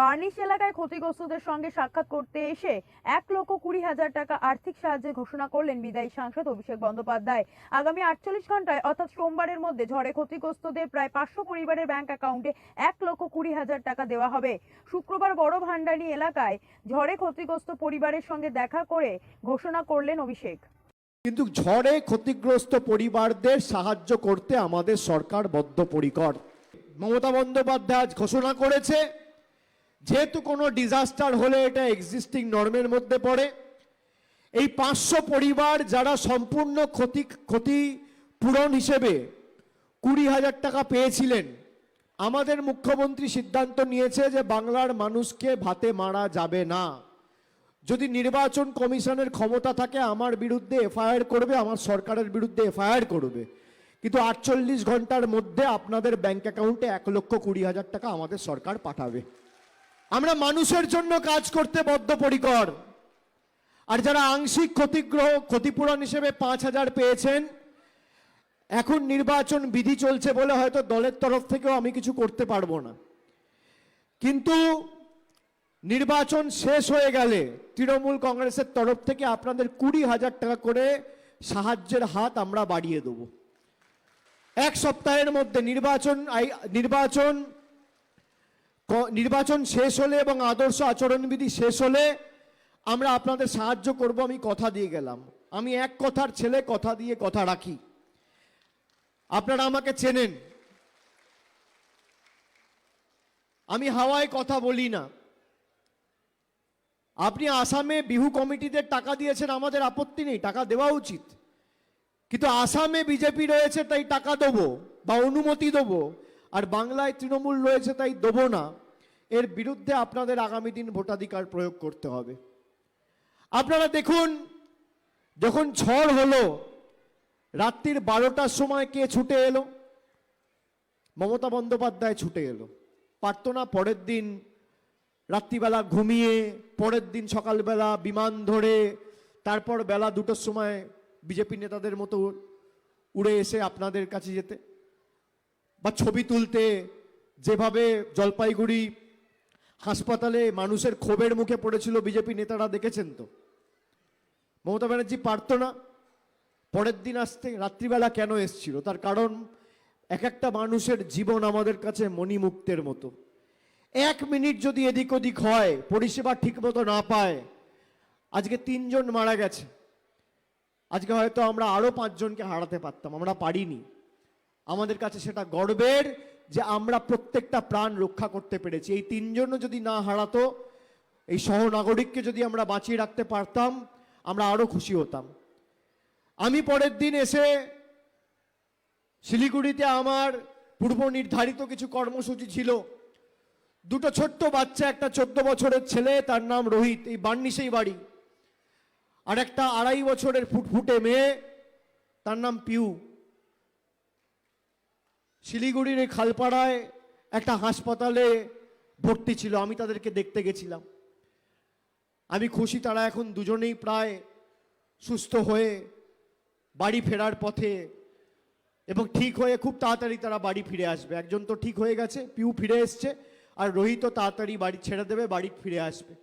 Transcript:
Varnish এলাকায় ক্ষতিগ্রস্তদের সঙ্গে সাক্ষাৎ করতে এসে এক লক্ষ কুড়ি হাজার টাকা আর্থিক সাহায্যের ঘোষণা করলেন বিদায়ী সাংসদ অভিষেক বন্দ্যোপাধ্যায়। আগামী আটচল্লিশ ঘন্টায়, অর্থাৎ সোমবারের মধ্যে ঝড়ে ক্ষতিগ্রস্তদের প্রায় পাঁচশো পরিবারের ব্যাংক অ্যাকাউন্টে এক লক্ষ কুড়ি হাজার টাকা দেওয়া হবে। শুক্রবার বড় ভান্ডারী এলাকায় ঝড়ে ক্ষতিগ্রস্ত পরিবারের সঙ্গে দেখা করে ঘোষণা করলেন অভিষেক। কিন্তু ঝড়ে ক্ষতিগ্রস্ত পরিবারদের সাহায্য করতে আমাদের সরকার বদ্ধপরিকর। মমতা বন্দ্যোপাধ্যায় আজ ঘোষণা করেছে যেহেতু কোনো ডিজাস্টার হলে এটা এক্সিস্টিং নর্মের মধ্যে পড়ে, এই পাঁচশো পরিবার যারা সম্পূর্ণ ক্ষতি ক্ষতিপূরণ হিসেবে কুড়ি হাজার টাকা পেয়েছিলেন, আমাদের মুখ্যমন্ত্রী সিদ্ধান্ত নিয়েছে যে বাংলার মানুষকে ভাতে মারা যাবে না। যদি নির্বাচন কমিশনের ক্ষমতা থাকে, আমার বিরুদ্ধে এফআইআর করবে, আমার সরকারের বিরুদ্ধে এফআইআর করবে। কিন্তু আটচল্লিশ ঘণ্টার মধ্যে আপনাদের ব্যাংক অ্যাকাউন্টে এক লক্ষ কুড়ি হাজার টাকা আমাদের সরকার পাঠাবে। আমরা মানুষের জন্য কাজ করতে বদ্ধপরিকর। আর যারা আংশিক ক্ষতিগ্রহ, ক্ষতিপূরণ হিসেবে পাঁচ হাজার পেয়েছেন, এখন নির্বাচন বিধি চলছে বলে হয়তো দলের তরফ থেকেও আমি কিছু করতে পারব না। কিন্তু নির্বাচন শেষ হয়ে গেলে তৃণমূল কংগ্রেসের তরফ থেকে আপনাদের কুড়ি হাজার টাকা করে সাহায্যের হাত আমরা বাড়িয়ে দেব। এক সপ্তাহের মধ্যে নির্বাচন নির্বাচন নির্বাচন শেষ হলে এবং আদর্শ আচরণবিধি শেষ হলে আমরা আপনাদের সাহায্য করব, আমি কথা দিয়ে গেলাম। আমি এক কথার ছেলে, কথা দিয়ে কথা রাখি। আপনারা আমাকে চেনেন। আমি হাওয়ায় কথা বলি না। আপনি আসামে বিহু কমিটিদের টাকা দিয়েছেন, আমাদের আপত্তি নেই, টাকা দেওয়া উচিত। কিন্তু আসামে বিজেপি রয়েছে, তাই টাকা দেবো বা অনুমতি দেবো, আর বাংলায় তৃণমূল রয়েছে, তাই দেবো না। এর বিরুদ্ধে আপনাদের আগামী দিন ভোটাধিকার প্রয়োগ করতে হবে। আপনারা দেখুন, যখন ঝড় হলো, রাত্রির বারোটার সময় কে ছুটে এলো? মমতা বন্দ্যোপাধ্যায় ছুটে এলো। পারতো না পরের দিন, রাত্রিবেলা ঘুমিয়ে, পরের দিন সকালবেলা বিমান ধরে, তারপর বেলা দুটোর সময় বিজেপি নেতাদের মতো উড়ে এসে আপনাদের কাছে যেতে বা ছবি তুলতে, যেভাবে জলপাইগুড়ি হাসপাতালে মানুষের ক্ষোভের মুখে পড়েছিল বিজেপি নেতারা, দেখেছেন তো? মমতা ব্যানার্জি পারতো না পরের দিন আসতে রাত্রিবেলা কেন এসছিল? তার কারণ এক একটা মানুষের জীবন আমাদের কাছে মণিমুক্তের মতো। এক মিনিট যদি এদিক ওদিক হয়, পরিষেবা ঠিকমতো না পায়, আজকে তিনজন মারা গেছে। আজকে হয়তো আমরা আরও পাঁচজনকে হারাতে পারতাম, আমরা পারিনি। আমাদের কাছে সেটা গর্বের যে আমরা প্রত্যেকটা প্রাণ রক্ষা করতে পেরেছি। এই তিনজনও যদি না হারাতো, এই সহনাগরিককে যদি আমরা বাঁচিয়ে রাখতে পারতাম, আমরা আরও খুশি হতাম। আমি পরের দিন এসে শিলিগুড়িতে আমার পূর্ব নির্ধারিত কিছু কর্মসূচি ছিল। দুটো ছোট্ট বাচ্চা, একটা চোদ্দ বছরের ছেলে, তার নাম রোহিত, এই বার্নিশেই বাড়ি। আর একটা আড়াই বছরের ফুটফুটে মেয়ে, তার নাম পিউ। শিলিগুড়ির এই খালপাড়ায় একটা হাসপাতালে ভর্তি ছিল, আমি তাদেরকে দেখতে গেছিলাম। আমি খুশি তারা এখন দুজনেই প্রায় সুস্থ হয়ে বাড়ি ফেরার পথে এবং ঠিক হয়ে খুব তাড়াতাড়ি তারা বাড়ি ফিরে আসবে। একজন তো ঠিক হয়ে গেছে, পিউ ফিরে এসছে, আর রোহিতও তাড়াতাড়ি বাড়ি ছেড়ে দেবে, বাড়ি ফিরে আসবে।